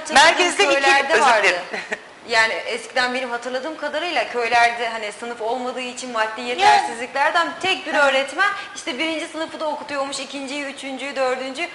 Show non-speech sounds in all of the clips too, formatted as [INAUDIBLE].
hatırladığım Merkezde iki- köylerde özür vardı. dilerim. Yani eskiden benim hatırladığım kadarıyla köylerde hani sınıf olmadığı için maddi yetersizliklerden tek bir öğretmen işte birinci sınıfı da okutuyormuş, ikinciyi, üçüncüyü, dördüncü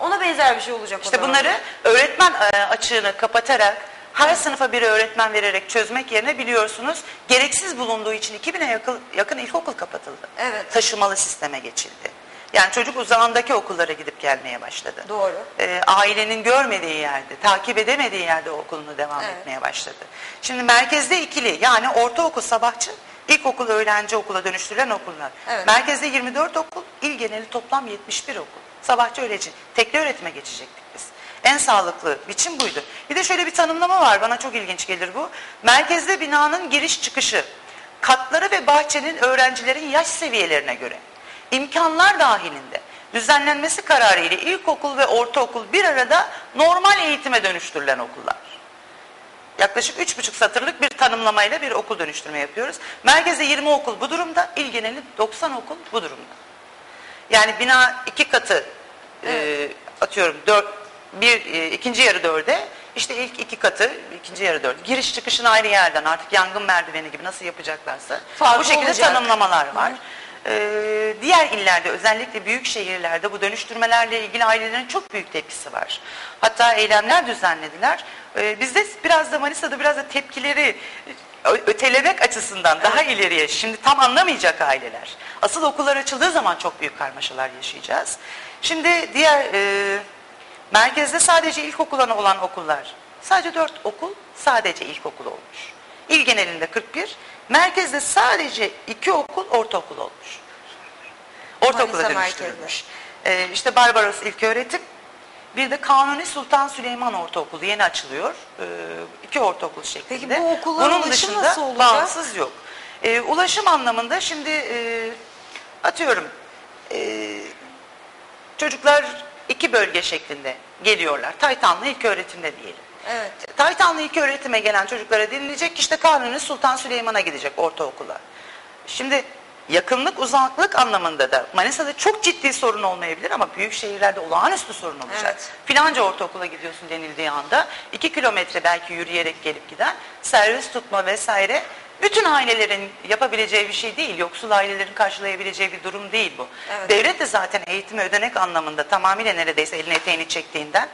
ona benzer bir şey olacak o İşte zaman. bunları öğretmen e, açığını kapatarak her sınıfa bir öğretmen vererek çözmek yerine biliyorsunuz gereksiz bulunduğu için 2000'e yakın, yakın ilkokul kapatıldı. Evet. Taşımalı sisteme geçildi. Yani çocuk uzağındaki okullara gidip gelmeye başladı. Doğru. E, ailenin görmediği yerde, takip edemediği yerde okulunu devam Evet. etmeye başladı. Şimdi merkezde ikili yani ortaokul sabahçı, ilkokul öğrenci okula dönüştürülen okullar. Evet. Merkezde 24 okul, il geneli toplam 71 okul. Sabahçı öğrenci, tekli öğretime geçecektik biz. En sağlıklı biçim buydu. Bir de şöyle bir tanımlama var, bana çok ilginç gelir bu. Merkezde binanın giriş çıkışı, katları ve bahçenin öğrencilerin yaş seviyelerine göre, imkanlar dahilinde düzenlenmesi kararıyla ilkokul ve ortaokul bir arada normal eğitime dönüştürülen okullar. Yaklaşık üç buçuk satırlık bir tanımlamayla bir okul dönüştürme yapıyoruz. Merkezde 20 okul bu durumda, il geneli 90 okul bu durumda. Yani bina iki katı e, atıyorum dört, bir, e, ikinci yarı dörde, işte ilk iki katı, ikinci yarı dörde. Giriş çıkışını ayrı yerden artık yangın merdiveni gibi nasıl yapacaklarsa Farklı bu şekilde olacak. tanımlamalar var. Ee, diğer illerde özellikle büyük şehirlerde bu dönüştürmelerle ilgili ailelerin çok büyük tepkisi var. Hatta eylemler düzenlediler. Ee, bizde biraz da Manisa'da biraz da tepkileri ötelemek açısından daha ileriye şimdi tam anlamayacak aileler. Asıl okullar açıldığı zaman çok büyük karmaşalar yaşayacağız. Şimdi diğer e, merkezde sadece ilkokul olan okullar sadece 4 okul sadece ilkokul olmuş. İl genelinde 41, merkezde sadece 2 okul ortaokul olmuş. Ortaokula Manisa dönüştürülmüş. Ee, işte Barbaros İlköğretim, bir de Kanuni Sultan Süleyman Ortaokulu yeni açılıyor. Ee, iki ortaokul şeklinde. Peki bu okullara Bunun ulaşım dışında nasıl olacak? bağımsız yok. Ee, ulaşım anlamında şimdi e, atıyorum e, çocuklar iki bölge şeklinde geliyorlar. Taytanlı İlköğretim'de diyelim. Evet. Taytanlı ilk öğretime gelen çocuklara denilecek işte Kanuni Sultan Süleyman'a gidecek ortaokula. Şimdi yakınlık uzaklık anlamında da Manisa'da çok ciddi sorun olmayabilir ama büyük şehirlerde olağanüstü sorun olacak. Evet. Filanca ortaokula gidiyorsun denildiği anda iki kilometre belki yürüyerek gelip giden servis tutma vesaire bütün ailelerin yapabileceği bir şey değil. Yoksul ailelerin karşılayabileceği bir durum değil bu. Evet. Devlet de zaten eğitimi ödenek anlamında tamamıyla neredeyse eline eteğini çektiğinden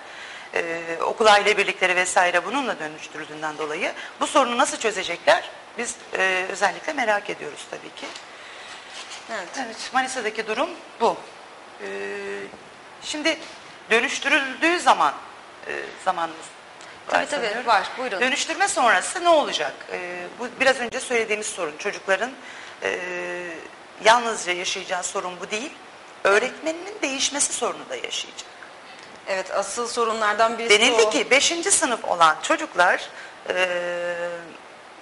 e, okul aile birlikleri vesaire bununla dönüştürüldüğünden dolayı bu sorunu nasıl çözecekler biz e, özellikle merak ediyoruz tabii ki. Evet. Evet Manisa'daki durum bu. E, şimdi dönüştürüldüğü zaman e, zamanımız Tabii tabii var. Buyurun. Dönüştürme sonrası ne olacak? E, bu biraz önce söylediğimiz sorun çocukların e, yalnızca yaşayacağı sorun bu değil. Öğretmeninin değişmesi sorunu da yaşayacak. Evet asıl sorunlardan birisi Denildi o. ki 5. sınıf olan çocuklar e,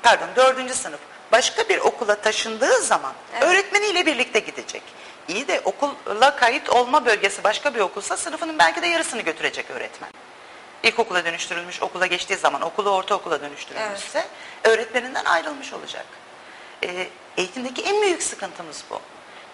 pardon 4. sınıf başka bir okula taşındığı zaman Evet. öğretmeniyle birlikte gidecek. İyi de okulla kayıt olma bölgesi başka bir okulsa sınıfının belki de yarısını götürecek öğretmen. İlkokula dönüştürülmüş okula geçtiği zaman okulu ortaokula dönüştürülmüşse öğretmeninden ayrılmış olacak. E, eğitimdeki en büyük sıkıntımız bu.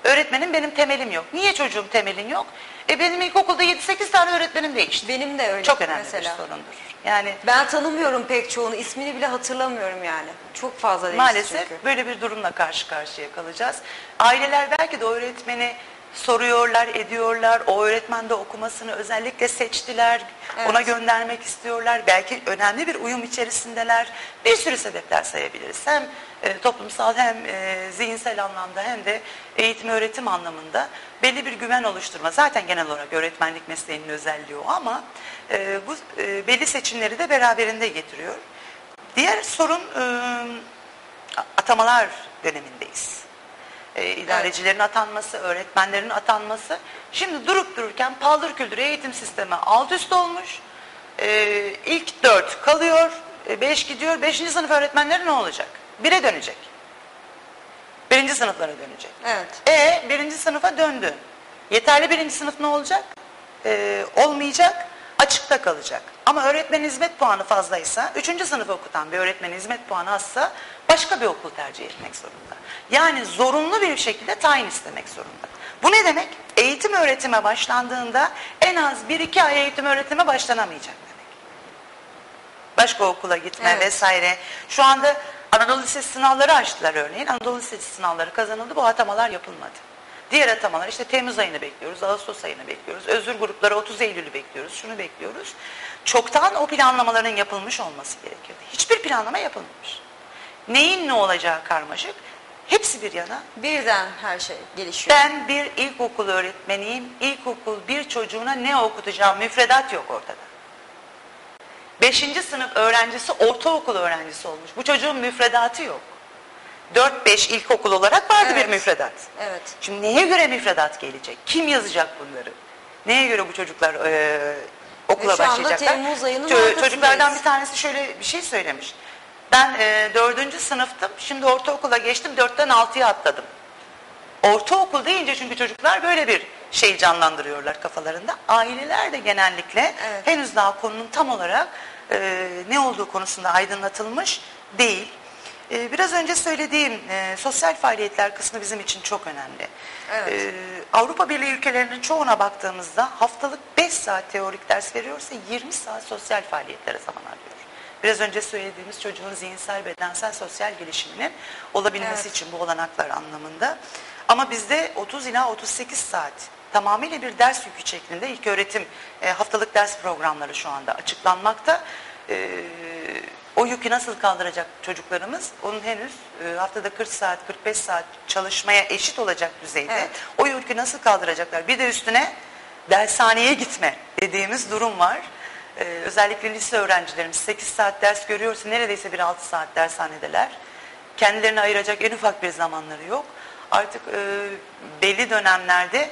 Öğretmenim benim temelim yok. Niye çocuğum temelin yok? E benim ilkokulda 7-8 tane öğretmenim değişti. Benim de öyle Çok önemli mesela. bir sorundur. Yani Ben tanımıyorum pek çoğunu. ismini bile hatırlamıyorum yani. Çok fazla değişti maalesef çünkü. böyle bir durumla karşı karşıya kalacağız. Aileler belki de o öğretmeni soruyorlar, ediyorlar. O öğretmen de okumasını özellikle seçtiler. Evet. Ona göndermek istiyorlar. Belki önemli bir uyum içerisindeler. Bir sürü sebepler sayabiliriz. Hem e, toplumsal hem e, zihinsel anlamda hem de eğitim öğretim anlamında belli bir güven oluşturma. Zaten genel olarak öğretmenlik mesleğinin özelliği o ama e, bu e, belli seçimleri de beraberinde getiriyor. Diğer sorun e, atamalar dönemindeyiz. E, idarecilerin atanması, öğretmenlerin atanması. Şimdi durup dururken paldır küldür eğitim sistemi alt üst olmuş. E, ilk dört kalıyor, e, beş gidiyor. Beşinci sınıf öğretmenleri ne olacak? Bire dönecek. Birinci sınıflara dönecek. Evet. E birinci sınıfa döndü. Yeterli birinci sınıf ne olacak? E, olmayacak, açıkta kalacak. Ama öğretmen hizmet puanı fazlaysa, üçüncü sınıf okutan bir öğretmen hizmet puanı azsa başka bir okul tercih etmek zorunda. Yani zorunlu bir şekilde tayin istemek zorunda. Bu ne demek? Eğitim öğretime başlandığında en az bir iki ay eğitim öğretime başlanamayacak demek. başka okula gitme Evet. vesaire. Şu anda Anadolu Lisesi sınavları açtılar örneğin. Anadolu Lisesi sınavları kazanıldı. Bu atamalar yapılmadı. Diğer atamalar işte Temmuz ayını bekliyoruz, Ağustos ayını bekliyoruz. Özür grupları 30 Eylül'ü bekliyoruz, şunu bekliyoruz. Çoktan o planlamaların yapılmış olması gerekiyordu. Hiçbir planlama yapılmamış. Neyin ne olacağı karmaşık. Hepsi bir yana. Birden her şey gelişiyor. Ben bir ilkokul öğretmeniyim. İlkokul bir çocuğuna ne okutacağım müfredat yok ortada. Beşinci sınıf öğrencisi ortaokul öğrencisi olmuş. Bu çocuğun müfredatı yok. 4-5 ilkokul olarak vardı bir Evet. müfredat. Evet. Şimdi neye göre müfredat gelecek? Kim yazacak bunları? Neye göre bu çocuklar e, okula Ve şu anda başlayacaklar? Temmuz ayının ortasındayız. Çocuklardan bir tanesi şöyle bir şey söylemiş. Ben e, dördüncü sınıftım, şimdi ortaokula geçtim, dörtten altıya atladım. Ortaokul deyince çünkü çocuklar böyle bir şey canlandırıyorlar kafalarında. Aileler de genellikle Evet. henüz daha konunun tam olarak e, ne olduğu konusunda aydınlatılmış değil. E, biraz önce söylediğim e, sosyal faaliyetler kısmı bizim için çok önemli. Evet. E, Avrupa Birliği ülkelerinin çoğuna baktığımızda haftalık 5 saat teorik ders veriyorsa 20 saat sosyal faaliyetlere zaman harcıyor. Biraz önce söylediğimiz çocuğun zihinsel, bedensel, sosyal gelişiminin olabilmesi Evet. için bu olanaklar anlamında. Ama bizde 30 ila 38 saat tamamıyla bir ders yükü şeklinde ilk öğretim e, haftalık ders programları şu anda açıklanmakta. E, o yükü nasıl kaldıracak çocuklarımız? Onun henüz e, haftada 40 saat, 45 saat çalışmaya eşit olacak düzeyde. Evet. O yükü nasıl kaldıracaklar? Bir de üstüne dershaneye gitme dediğimiz durum var. Ee, özellikle lise öğrencilerimiz 8 saat ders görüyorsa neredeyse bir 6 saat dershanedeler. Kendilerine ayıracak en ufak bir zamanları yok. Artık e, belli dönemlerde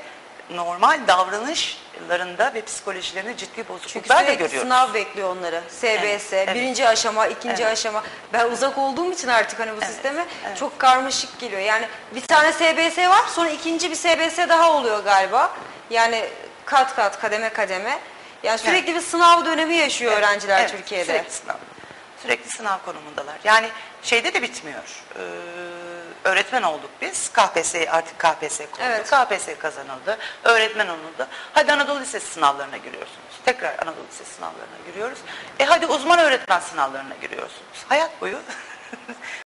normal davranışlarında ve psikolojilerinde ciddi Çünkü bozukluklar da görüyoruz. sınav bekliyor onları. SBS, evet. birinci aşama, ikinci Evet. aşama. Ben uzak olduğum için artık hani bu Evet, sisteme evet. çok karmaşık geliyor. Yani bir tane SBS var, sonra ikinci bir SBS daha oluyor galiba. Yani kat kat, kademe kademe. Yani sürekli bir sınav dönemi yaşıyor Evet, öğrenciler evet, Türkiye'de. Sürekli sınav. Sürekli sınav konumundalar. Yani şeyde de bitmiyor. Ee, öğretmen olduk biz. KPSS artık KPSS kondu. Evet. KPSS kazanıldı. Öğretmen olundu. Hadi Anadolu Lisesi sınavlarına giriyorsunuz. Tekrar Anadolu Lisesi sınavlarına giriyoruz. E hadi uzman öğretmen sınavlarına giriyorsunuz. Hayat boyu [LAUGHS]